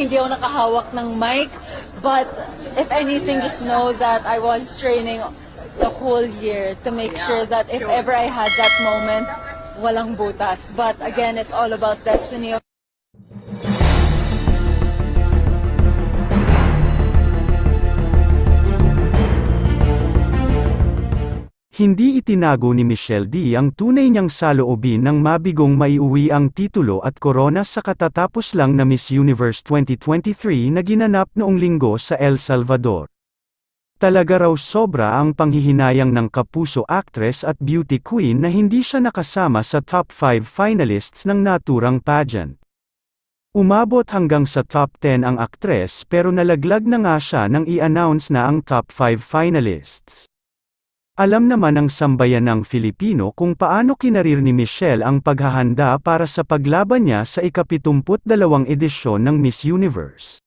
hindi ako nakahawak ng mic. But if anything, just know that I was training the whole year to make sure that if ever I had that moment, walang butas. But again, it's all about destiny. Hindi itinago ni Michelle D ang tunay niyang saloobin ng mabigong maiuwi ang titulo at korona sa katatapos lang na Miss Universe 2023 na ginanap noong linggo sa El Salvador. Talaga raw sobra ang panghihinayang ng kapuso actress at beauty queen na hindi siya nakasama sa top 5 finalists ng naturang pageant. Umabot hanggang sa top 10 ang aktres pero nalaglag na nga siya nang i-announce na ang top 5 finalists. Alam naman ng sambayan ng Filipino kung paano kinarir ni Michelle ang paghahanda para sa paglaban niya sa ikapitumput dalawang edisyon ng Miss Universe.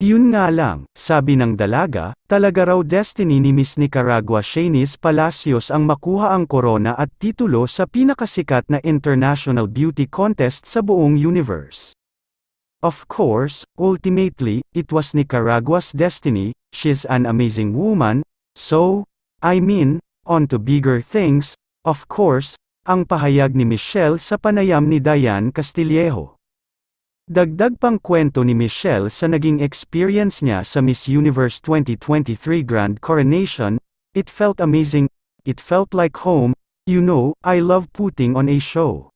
Yun nga lang, sabi ng dalaga, talaga raw destiny ni Miss Nicaragua Shanice Palacios ang makuha ang korona at titulo sa pinakasikat na international beauty contest sa buong universe. Of course, ultimately, it was Nicaragua's destiny, she's an amazing woman, so, I mean, on to bigger things, of course, ang pahayag ni Michelle sa panayam ni Diane Castillejo. Dagdag pang kwento ni Michelle sa naging experience niya sa Miss Universe 2023 Grand Coronation, it felt amazing, it felt like home, you know, I love putting on a show.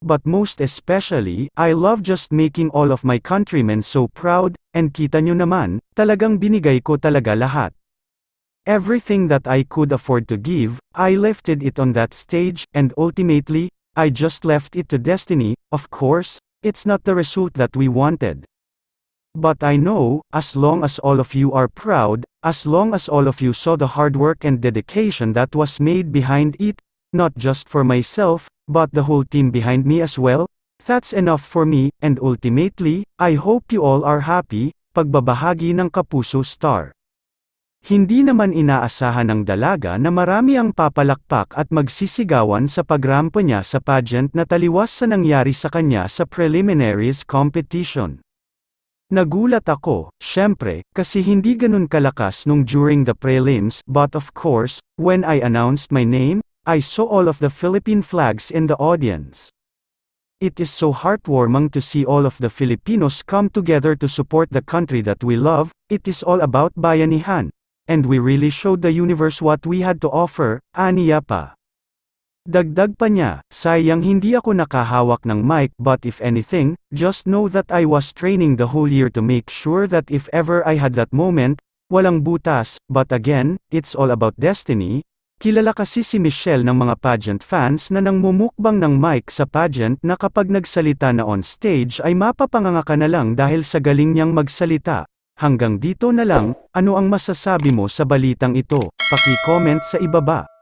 But most especially, I love just making all of my countrymen so proud, and kita nyo naman, talagang binigay ko talaga lahat. Everything that I could afford to give, I lifted it on that stage, and ultimately, I just left it to destiny, of course, it's not the result that we wanted. But I know, as long as all of you are proud, as long as all of you saw the hard work and dedication that was made behind it, not just for myself, but the whole team behind me as well, that's enough for me, and ultimately, I hope you all are happy, pagbabahagi ng Kapuso Star. Hindi naman inaasahan ng dalaga na marami ang papalakpak at magsisigawan sa pagrampo niya sa pageant na taliwas sa nangyari sa kanya sa preliminaries competition. Nagulat ako, syempre, kasi hindi ganun kalakas nung during the prelims, but of course, when I announced my name, I saw all of the Philippine flags in the audience. It is so heartwarming to see all of the Filipinos come together to support the country that we love, it is all about bayanihan. And we really showed the universe what we had to offer, aniya pa. Dagdag pa niya, sayang hindi ako nakahawak ng mic but if anything, just know that I was training the whole year to make sure that if ever I had that moment, walang butas, but again, it's all about destiny. Kilala kasi si Michelle ng mga pageant fans na nang mumukbang ng mic sa pageant na kapag nagsalita na on stage ay mapapanganga ka na lang dahil sa galing niyang magsalita. Hanggang dito na lang, ano ang masasabi mo sa balitang ito? Paki-comment sa ibaba.